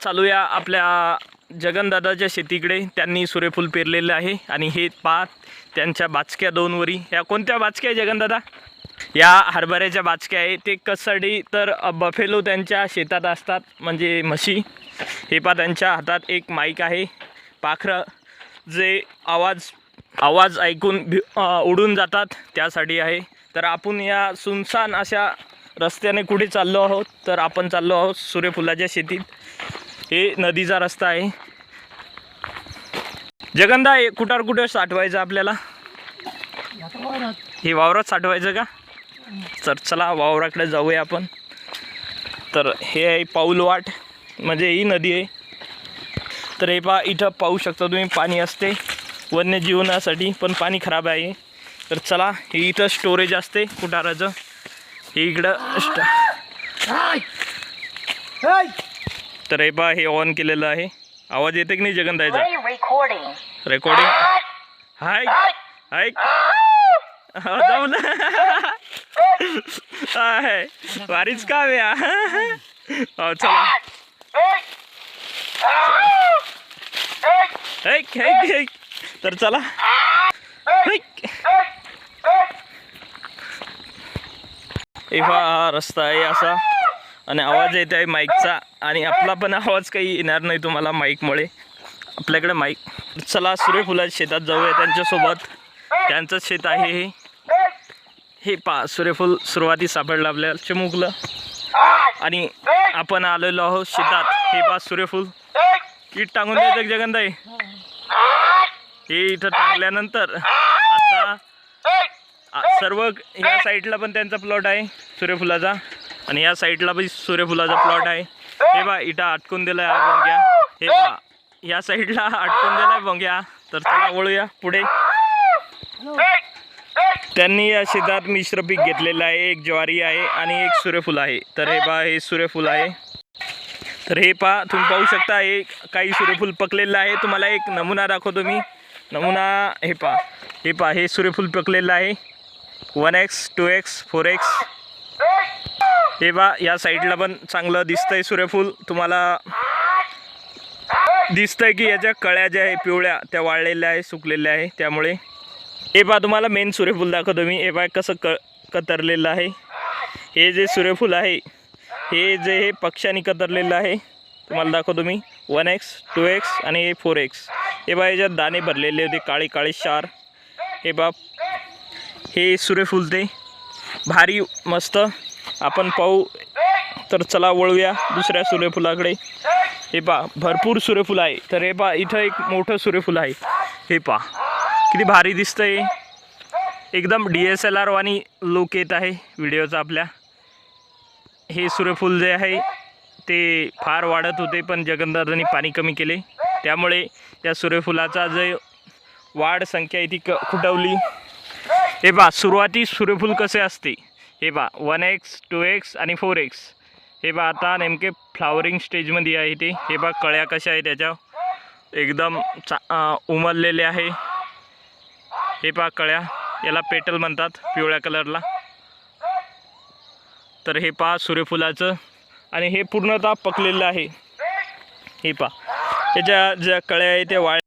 चालूया आपल्या जगनदादाच्या शेतीकडे. त्यांनी सूर्यफूल पेरलेलं आहे आणि हे पा त्यांच्या बाचक्या दोन वरी या कोणत्या बाचक्या आहे जगनदादा? या हरभऱ्याच्या बाचक्या आहे. ते कसाठी तर बफेलो त्यांच्या शेतात असतात म्हणजे म्हशी. हे पा त्यांच्या हातात एक माईक आहे. पाखरं जे आवाज आवाज ऐकून भि उडून जातात त्यासाठी आहे. तर आपण या सुनसान अशा रस्त्याने कुठे चाललो आहोत? तर आपण चाललो आहोत सूर्यफुलाच्या शेतीत. हे नदीचा रस्ता आहे. जगंदा हे कुठार कुठे साठवायचं आपल्याला? हे वावरात साठवायचं का? तर चला वावराकडे जाऊया आपण. तर हे आहे पाऊलवाट म्हणजे ही नदी आहे. तर हे पा इथं पाहू शकता तुम्ही पाणी असते. वन्यजीवनासाठी पण पाणी खराब आहे. तर चला हे इथं स्टोरेज असते कुठाराचं. हे इकडं तर हे पा हे ऑन केलेलं आहे. आवाज येते की नाही recording. रेकॉर्डिंग हाय हाय हा, वारीच का या हो चला. तर चला. पहा, हा रस्ता आहे असा. आणि आवाज येत आहे माईकचा. आणि आपला पण आवाज काही येणार नाही तुम्हाला माईकमुळे. आपल्याकडे माईक. चला सूर्यफुलाच्या शेतात जाऊया त्यांच्यासोबत. त्यांचंच शेत आहे हे. हे पा सूर्यफूल सुरुवाती सापडलं आपल्याला चिमुकलं. आणि आपण आलेलो आहोत शेतात. हे पा सूर्यफूल कीट टाकून द्या जगजगंदाई हे इथं टाकल्यानंतर आता सर्व या साईडला पण त्यांचा प्लॉट आहे सूर्यफुलाचा आणि या साईडला पण सूर्यफुलाचा प्लॉट आहे. हे बा इटा अटकून दिलाय आहे भोंग्या. हे बा या साईडला अटकून दिलाय भोंग्या. तर चला वळूया पुढे. त्यांनी या शेतात मिश्र पीक घेतलेलं आहे एक ज्वारी आहे आणि एक सूर्यफूल आहे. तर हे बा हे सूर्यफूल आहे. तर हे पहा तुम्ही पाहू शकता हे काही सूर्यफूल पकलेलं आहे. तुम्हाला एक नमुना दाखवतो मी. नमुना हे पा हे पा हे सूर्यफूल पकलेलं आहे. One x two x four x. हे बा या साईडला पण चांगलं दिसतंय सूर्यफूल. तुम्हाला दिसतंय की याच्या कळ्या ज्या आहे पिवळ्या त्या वाळलेल्या आहे सुकलेल्या आहे त्यामुळे. हे बा तुम्हाला मेन सूर्यफूल दाखवतो मी. हे बा कसं क कतरलेलं आहे. हे जे सूर्यफूल आहे हे जे हे पक्षाने कतरलेलं आहे तुम्हाला दाखवतो मी. वन एक्स टू एक्स आणि हे फोर एक्स हे बा याच्यात दाणे भरलेले होते काळे काळे शार हे बाप हे सूर्यफूल ते. भारी मस्त. आपण पाहू. तर चला वळूया दुसऱ्या सूर्यफुलाकडे. हे पा भरपूर सूर्यफूल आहे. तर हे पा इथं एक मोठं सूर्यफूल आहे. हे पा किती भारी दिसतंय. एकदम डी एस एल आरवानी लुक येत आहे व्हिडिओचा आपल्या. हे सूर्यफूल जे आहे ते फार वाढत होते पण जगन्नाथांनी पाणी कमी केले. त्यामुळे त्या सूर्यफुलाचा जे वाढ संख्या आहे ती क खुटवली. हे पा सुरुवाती सूर्यफूल कसे असते? हे पहा वन एक्स टू एक्स आणि फोर एक्स हे पहा आता नेमके फ्लावरिंग स्टेजमध्ये आहे ते. हे पहा कळ्या कशा आहे त्याच्या एकदम चा उमललेले आहे. हे पहा कळ्या. याला पेटल म्हणतात पिवळ्या कलरला तर हे पहा सूर्यफुलाचं. आणि हे पूर्णतः पकलेलं आहे. हे पहा. त्याच्या ज्या कळ्या आहे त्या वाळ